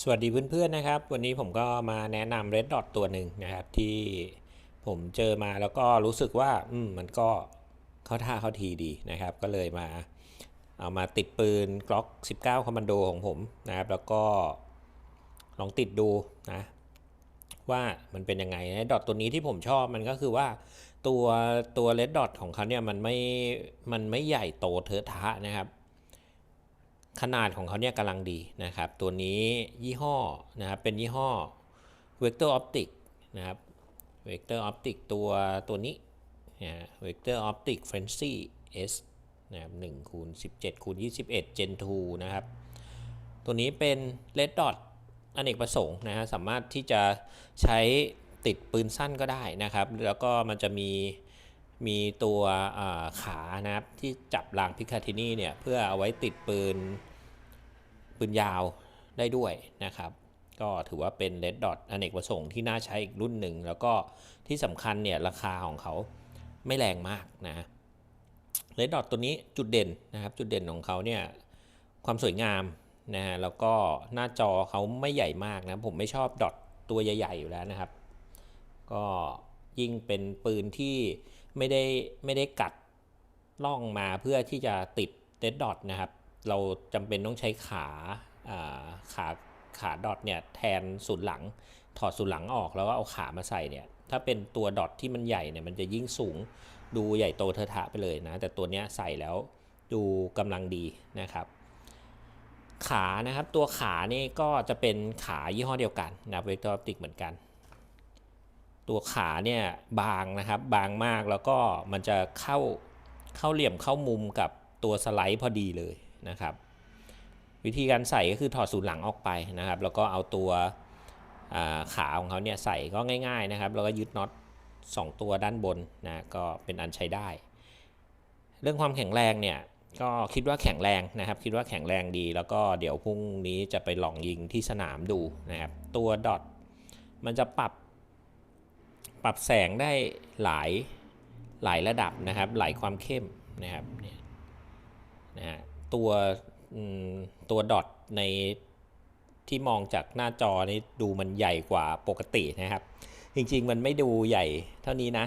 สวัสดีเพื่อนๆนะครับ วันนี้ผมก็มาแนะนำ Red Dot ตัวหนึ่งนะครับที่ผมเจอมาแล้วก็รู้สึกว่าอืมมันก็เข้าท่าเข้าทีดีนะครับ ก็เลยมาเอามาติดปืน Glock 19 Commando ของผมนะครับ แล้วก็ลองติดดูนะว่ามันเป็นยังไงนะดอทตัวนี้ที่ผมชอบมันก็คือว่าตัวตัวเลดดอทของเขาเนี่ยมันไม่มันไม่ใหญ่โตเทอะทะนะครับ ขนาดของเขาเนี่ยกำลังดีนะครับ ตัวนี้ยี่ห้อนะครับเป็นยี่ห้อ Vector Optic นะครับ Vector Optic ตัวตัวนี้นะ Vector Optic Frenzy S นะครับ1คูณ17คูณ21 Gen 2นะครับ ตัวนี้เป็น Red Dot อเนกประสงค์นะฮะสามารถที่จะใช้ติดปืนสั้นก็ได้นะครับ แล้วก็มันจะมี มีตัวขานะครับที่จับรางพิคาทินี่เนี่ยเพื่อเอาไว้ติดปืนปืนยาวได้ด้วยนะครับ ก็ถือว่าเป็น Red Dot อเนกประสงค์ที่น่าใช้อีกรุ่นหนึ่ง แล้วก็ที่สำคัญเนี่ยราคาของเขาไม่แรงมากนะ Red Dot ตัวนี้จุดเด่นนะครับ จุดเด่นของเขาเนี่ยความสวยงามนะฮะแล้วก็หน้าจอเขาไม่ใหญ่มากนะผมไม่ชอบดอทตัวใหญ่ ๆ อยู่แล้วนะครับ ก็ยิ่งเป็นปืนที่ ไม่ได้ไม่ได้กัดล่องมาเพื่อที่จะติดเดดดอทนะครับ เราจำเป็นต้องใช้ขาขาขาดอทเนี่ยแทนศูนย์หลัง ถอดศูนย์หลังออกแล้วก็เอาขามาใส่เนี่ยถ้าเป็นตัวดอทที่มันใหญ่เนี่ยมันจะยิ่งสูงดูใหญ่โตเทอะทะไปเลยนะ แต่ตัวเนี้ยใส่แล้วดูกำลังดีนะครับขานะครับตัวขานี่ก็จะเป็นขายี่ห้อเดียวกันนะเวกตอร์ออปติกเหมือนกัน ตัวขาเนี่ยบางนะครับบางมากแล้วก็มันจะเข้าเข้าเหลี่ยมเข้ามุมกับตัวสไลด์พอดีเลยนะครับ วิธีการใส่ก็คือถอดศูนย์หลังออกไปนะครับ แล้วก็เอาตัวขาของเขาเนี่ยใส่ก็ง่าย ๆนะครับ แล้วก็ยึดน็อตสองตัวด้านบนนะก็เป็นอันใช้ได้ เรื่องความแข็งแรงเนี่ยก็คิดว่าแข็งแรงนะครับ คิดว่าแข็งแรงดีแล้วก็เดี๋ยวพรุ่งนี้จะไปลองยิงที่สนามดูนะครับ ตัวดอทมันจะปรับ ปรับแสงได้หลายหลายระดับนะครับ หลายความเข้มนะครับเนี่ยนะฮะตัวตัวดอทในที่มองจากหน้าจอนี้ดูมันใหญ่กว่าปกตินะครับ จริงๆมันไม่ดูใหญ่เท่านี้นะ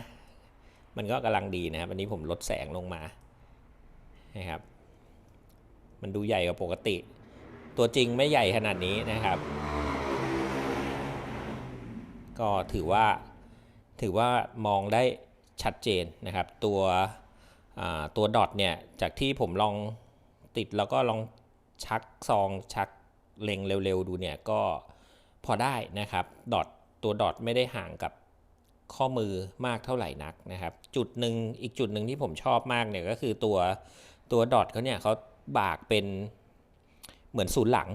มันก็กำลังดีนะครับวันนี้ผมลดแสงลงมานะครับ มันดูใหญ่กว่าปกติ ตัวจริงไม่ใหญ่ขนาดนี้นะครับ ก็ถือว่า ถือว่ามองได้ชัดเจนนะครับ ตัวตัวดอทเนี่ยจากที่ผมลองติดแล้วก็ลองชักซองชักเล็งเร็วๆดูเนี่ยก็พอได้นะครับดอทตัวดอทไม่ได้ห่างกับข้อมือมากเท่าไหร่นักนะครับ จุดหนึ่งอีกจุดหนึ่งที่ผมชอบมากเนี่ยก็คือตัวตัวดอทเขาเนี่ยเขาบากเป็นเหมือนศูนย์หลัง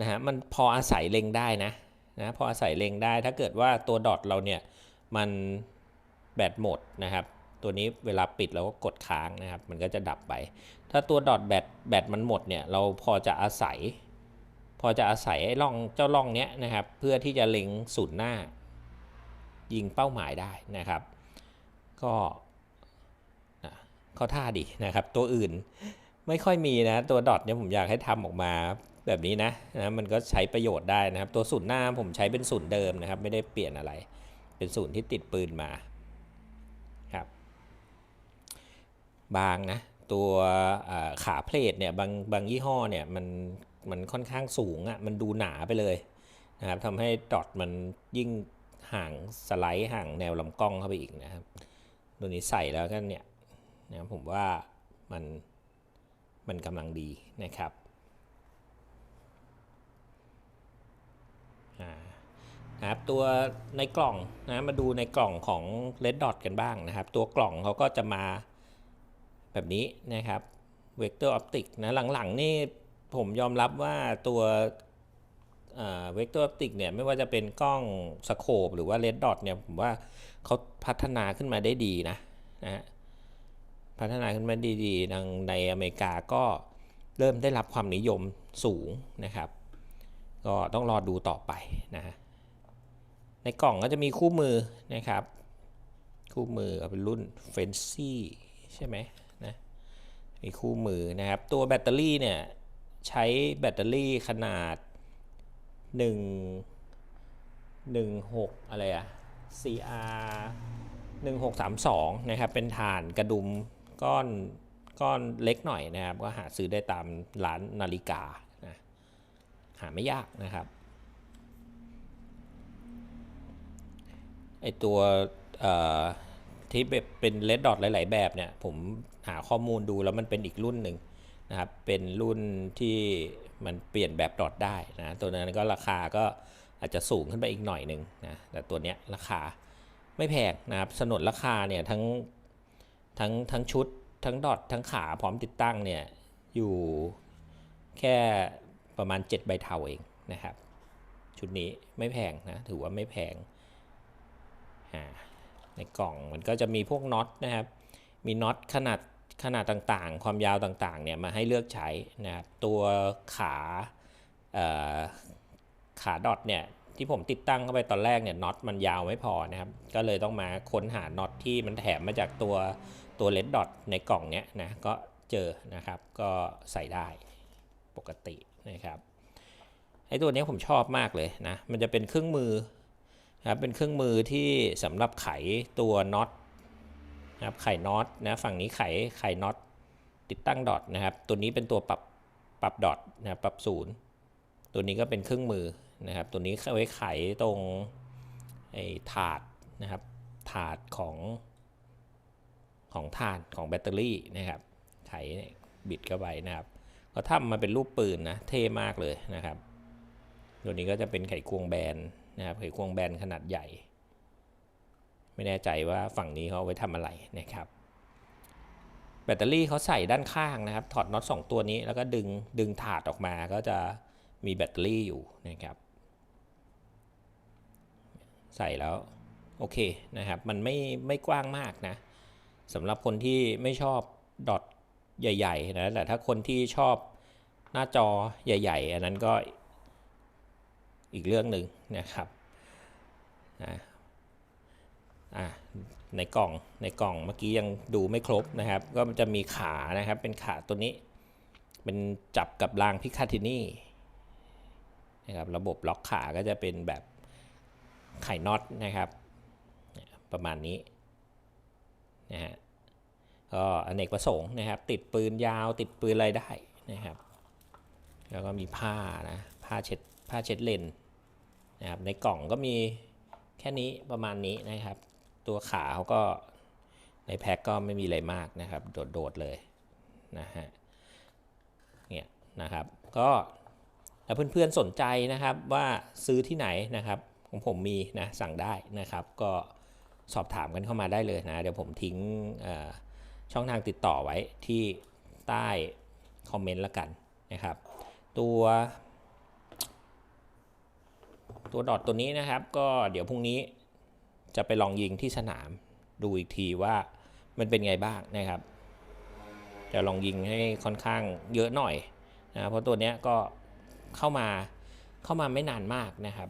นะฮะมันพออาศัยเล็งได้นะนะพออาศัยเล็งได้ถ้าเกิดว่าตัวดอทเราเนี่ย มันแบตหมดนะครับ ตัวนี้เวลาปิดเราก็กดค้างนะครับ มันก็จะดับไป ถ้าตัวดอทแบตแบตมันหมดเนี่ยเราพอจะอาศัย พอจะอาศัยไอ้ร่องเจ้าร่องเนี้ยนะครับ เพื่อที่จะเล็งศูนย์หน้า ยิงเป้าหมายได้นะครับ ก็เข้าท่าดีนะครับ ตัวอื่นไม่ค่อยมีนะตัวดอทเนี่ยผมอยากให้ทำออกมาแบบนี้นะนะมันก็ใช้ประโยชน์ได้นะครับ ตัวศูนย์หน้าผมใช้เป็นศูนย์เดิมนะครับ ไม่ได้เปลี่ยนอะไร เป็นศูนย์ที่ติดปืนมาครับ บางนะ ตัวขาเพลทเนี่ยบางบางยี่ห้อเนี่ยมันมันค่อนข้างสูงอะ่ะมันดูหนาไปเลยนะครับทำให้ดอทมันยิ่งห่างสไลด์ห่างแนวลำกล้องเข้าไปอีกนะครับ ตัวนี้ใส่แล้วก็เนี่ยนะผมว่ามันมันกำลังดีนะครับ อ่า นะครับตัวในกล่องนะมาดูในกล่องของ Red Dot กันบ้างนะครับ ตัวกล่องเขาก็จะมาแบบนี้นะครับ Vector Optic นะหลังๆนี่ผมยอมรับว่าตัวเวกเตอร์ออปติกเนี่ยไม่ว่าจะเป็นกล้องสโคปหรือว่า Red Dot เนี่ยผมว่าเขาพัฒนาขึ้นมาได้ดีนะนะฮะพัฒนาขึ้นมาดีๆทางในอเมริกาก็เริ่มได้รับความนิยมสูงนะครับ ก็ต้องรอดูต่อไปนะฮะ ในกล่องก็จะมีคู่มือนะครับ คู่มือเป็นรุ่น f a n c y ใช่ไหมนะมีคู่มือนะครับ ตัวแบตเตอรี่เนี่ยใช้แบตเตอรี่ขนาดหนึ่งหนึ่งหกอะไรอะ CR หนึ่งหกสามสองนะครับ เป็นฐานกระดุมก้อนก้อนเล็กหน่อยนะครับ ก็หาซื้อได้ตามร้านนาฬิกานะหาไม่ยากนะครับ ไอตัวที่แบบเป็นเลดดอทหลาย ๆ แบบเนี่ย ผมหาข้อมูลดูแล้วมันเป็นอีกรุ่นหนึ่งนะครับ เป็นรุ่นที่มันเปลี่ยนแบบดอทได้นะ ตัวนั้นก็ราคาก็อาจจะสูงขึ้นไปอีกหน่อยหนึ่งนะ แต่ตัวเนี้ยราคาไม่แพงนะครับ สนนราคาเนี่ยทั้งทั้งทั้งชุด ทั้งดอททั้งขาพร้อมติดตั้งเนี่ยอยู่แค่ประมาณ 7 ใบเทาเองนะครับ ชุดนี้ไม่แพงนะ ถือว่าไม่แพง ในกล่องมันก็จะมีพวกน็อตนะครับ มีน็อตขนาดขนาดต่างๆ ความยาวต่างๆเนี่ยมาให้เลือกใช้นะครับ ตัวขาขาดอทเนี่ยที่ผมติดตั้งเข้าไปตอนแรกเนี่ยน็อตมันยาวไม่พอนะครับ ก็เลยต้องมาค้นหาน็อตที่มันแถมมาจากตัวตัวเลดดอทในกล่องเนี้ยนะก็เจอนะครับ ก็ใส่ได้ปกตินะครับไอ้ตัวนี้ผมชอบมากเลยนะ มันจะเป็นเครื่องมือ นะครับเป็นเครื่องมือที่สำหรับไขตัวน็อตนะครับไขน็อตนะฝั่งนี้ไขไขน็อตติดตั้งดอทนะครับ ตัวนี้เป็นตัวปรับปรับดอทนะรปรับศูนย์ตัวนี้ก็เป็นเครื่องมือนะครับ ตัวนี้เอาไว้ไขตรงไอ้ถาดนะครับถาดของของถ่านของแบตเตอรี่นะครับ ไขบิดเข้าไปนะครับ ก็ทำมาเป็นรูปปืนนะเท่มากเลยนะครับ ตัวนี้ก็จะเป็นไขควงแบน นะครับไขควงแบนขนาดใหญ่ ไม่แน่ใจว่าฝั่งนี้เขาเอาไว้ทำอะไรนะครับ แบตเตอรี่เขาใส่ด้านข้างนะครับ ถอดน็อตสองตัวนี้แล้วก็ดึงดึงถาดออกมาก็จะมีแบตเตอรี่อยู่นะครับ ใส่แล้วโอเคนะครับ มันไม่ไม่กว้างมากนะสำหรับคนที่ไม่ชอบดอทใหญ่ ๆ นะแต่ถ้าคนที่ชอบหน้าจอใหญ่ ๆ อันนั้นก็ อีกเรื่องหนึ่งนะครับในกล่องในกล่องเมื่อกี้ยังดูไม่ครบนะครับ ก็มันจะมีขานะครับเป็นขาตัวนี้ เป็นจับกับรางพิคาทินี่นะครับระบบล็อกขาก็จะเป็นแบบไข่น็อตนะครับ ประมาณนี้นะฮะก็อเนกประสงค์นะครับ ติดปืนยาวติดปืนอะไรได้นะครับ แล้วก็มีผ้านะผ้าเช็ดผ้าเช็ดเลน นะครับในกล่องก็มีแค่นี้ประมาณนี้นะครับ ตัวขาเขาก็ในแพ็คก็ไม่มีอะไรมากนะครับ โดด ๆ เลยนะฮะเนี่ยนะครับก็ถ้าเพื่อนๆสนใจนะครับว่าซื้อที่ไหนนะครับของผมมีนะสั่งได้นะครับ ก็สอบถามกันเข้ามาได้เลยนะ เดี๋ยวผมทิ้งช่องทางติดต่อไว้ที่ใต้คอมเมนต์ละกันนะครับ ตัว ตัวดอทตัวนี้นะครับ ก็เดี๋ยวพรุ่งนี้จะไปลองยิงที่สนามดูอีกทีว่ามันเป็นไงบ้างนะครับจะลองยิงให้ค่อนข้างเยอะหน่อยนะเพราะตัวนี้ก็เข้ามาเข้ามาไม่นานมากนะครับ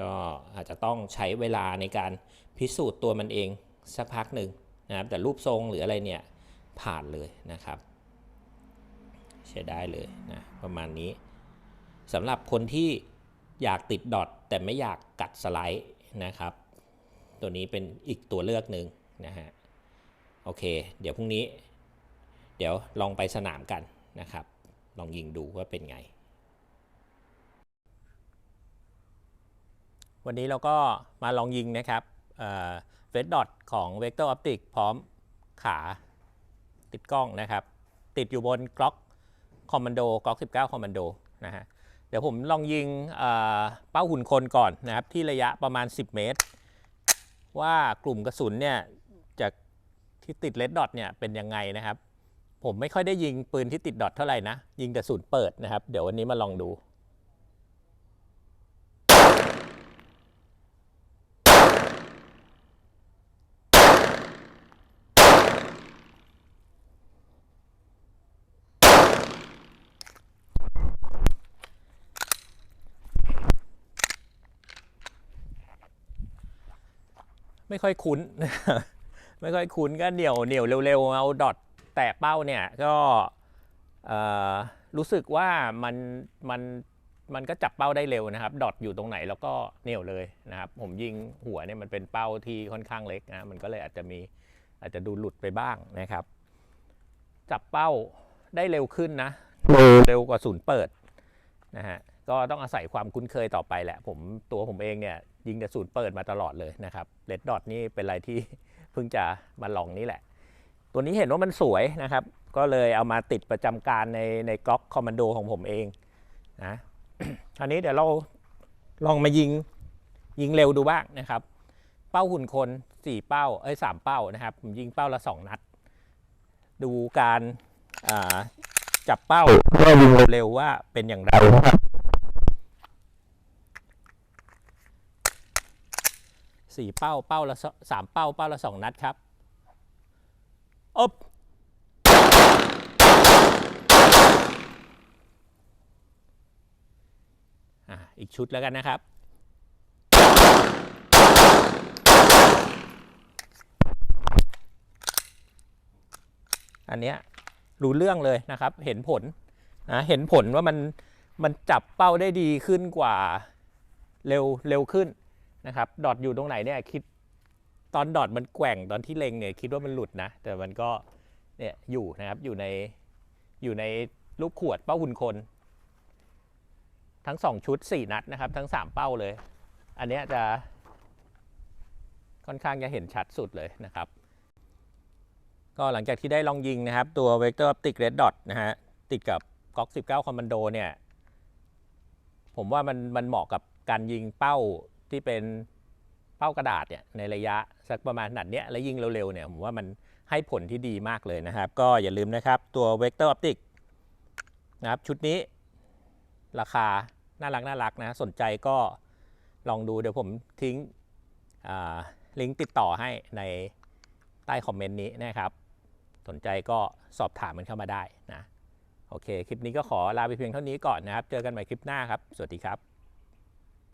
ก็อาจจะต้องใช้เวลาในการพิสูจน์ตัวมันเองสักพักหนึ่งนะครับ แต่รูปทรงหรืออะไรเนี่ยผ่านเลยนะครับใช้ได้เลยนะประมาณนี้สำหรับคนที่ อยากติดดอทแต่ไม่อยากกัดสไลด์นะครับ ตัวนี้เป็นอีกตัวเลือกหนึ่งนะฮะโอเค เดี๋ยวพรุ่งนี้ เดี๋ยวลองไปสนามกันนะครับ ลองยิงดูว่าเป็นไง วันนี้เราก็มาลองยิงนะครับเวดดอทของ Vector Optic พร้อมขาติดกล้องนะครับ ติดอยู่บนกล็อกคอมมานโดกล็อก 19 คอมมานโดนะฮะ เดี๋ยวผมลองยิงเป้าหุ่นคนก่อนนะครับ ที่ระยะประมาณ 10 เมตร ว่ากลุ่มกระสุนเนี่ยจากที่ติดเลดดอทเนี่ยเป็นยังไงนะครับ ผมไม่ค่อยได้ยิงปืนที่ติดดอทเท่าไหร่นะ ยิงแต่ศูนย์เปิดนะครับ เดี๋ยววันนี้มาลองดู ไม่ค่อยคุ้น ไม่ค่อยคุ้นก็เหนียวเหนียวเร็วๆเอาดอทแตะเป้าเนี่ยก็รู้สึกว่ามันมันมันก็จับเป้าได้เร็วนะครับดอทอยู่ตรงไหนแล้วก็เหนี่ยวเลยนะครับ ผมยิงหัวเนี่ยมันเป็นเป้าที่ค่อนข้างเล็กนะมันก็เลยอาจจะมีอาจจะดูหลุดไปบ้างนะครับ จับเป้าได้เร็วขึ้นนะเร็วกว่าศูนย์เปิดนะฮะ ก็ต้องอาศัยความคุ้นเคยต่อไปแหละ ผมตัวผมเองเนี่ยยิงแต่ศูนย์เปิดมาตลอดเลยนะครับเลดดอทนี่เป็นอะไรที่เพิ่งจะมาลองนี่แหละ ตัวนี้เห็นว่ามันสวยนะครับ ก็เลยเอามาติดประจำการในในกล็อกคอมมานโดของผมเองนะคราวนี้เดี๋ยวเราลองมายิงยิงเร็วดูบ้างนะครับ เป้าหุ่นคนสี่เป้าเอ้ยสามเป้านะครับผมยิงเป้าละสองนัด ดูการจับเป้าว่ายิงเร็วว่าเป็นอย่างไรนะครับ สี่เป้าเป้าละสามเป้าเป้าละสองนัดครับอบอะอีกชุดแล้วกันนะครับ อันเนี้ยรู้เรื่องเลยนะครับ เห็นผลนะเห็นผลว่ามันมันจับเป้าได้ดีขึ้นกว่าเร็วเร็วขึ้น นะครับดอทอยู่ตรงไหนเนี่ยคิดตอนดอทมันแกว่งตอนที่เล็งเนี่ยคิดว่ามันหลุดนะ แต่มันก็เนี่ยอยู่นะครับอยู่ในอยู่ในลูกขวดเป้าหุ่นคน ทั้งสองชุดสี่นัดนะครับ ทั้งสามเป้าเลย อันเนี้ยจะค่อนข้างจะเห็นชัดสุดเลยนะครับ ก็หลังจากที่ได้ลองยิงนะครับ ตัว Vector Optic Red Dot นะฮะติดกับ Glock 19 Commando เนี่ย ผมว่ามันมันเหมาะกับการยิงเป้า ที่เป็นเป้ากระดาษเนี่ยในระยะสักประมาณขนัดเนี้ยแล้วยิงเร็วๆเนี่ยผมว่ามันให้ผลที่ดีมากเลยนะครับ ก็อย่าลืมนะครับตัว Vector Optic นะครับชุดนี้ราคาน่ารักน่ารักนะ สนใจก็ลองดูเดี๋ยวผมทิ้งลิงก์ติดต่อให้ในใต้คอมเมนต์นี้นะครับ สนใจก็สอบถามมันเข้ามาได้นะ โอเค คลิปนี้ก็ขอลาไปเพียงเท่านี้ก่อนนะครับ เจอกันใหม่คลิปหน้าครับ สวัสดีครับ